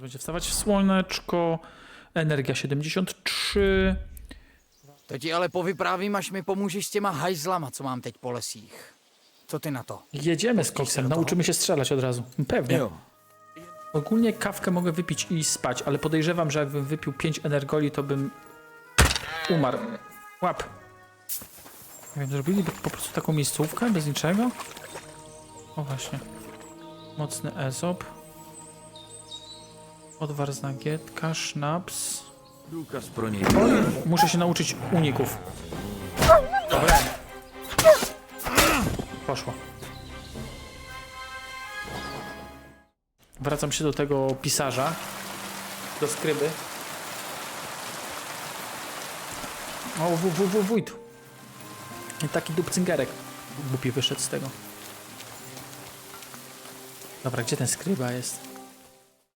Zaraz będzie wstawać słoneczko. Energia 73. To ti ale povyprávím, až mi pomůžeš s těma hajzlama, co mám teď po lesích. Co ty na to? Jedziemy z koksem, nauczymy się strzelać od razu. Pewnie. Ogólnie kawkę mogę wypić i spać, ale podejrzewam, że jakbym wypił 5 energoli, to bym umarł. Łap. Nie wiem, zrobiliby po prostu taką miejscówkę bez niczego? O właśnie. Mocny ezop. Odwar z nagietka, sznaps. Muszę się nauczyć uników. Dobra. Poszło. Wracam się do tego pisarza. Do skryby. O, w, w, w, wójt. Taki dupcyngerek. Głupi wyszedł z tego. Dobra, gdzie ten skryba jest?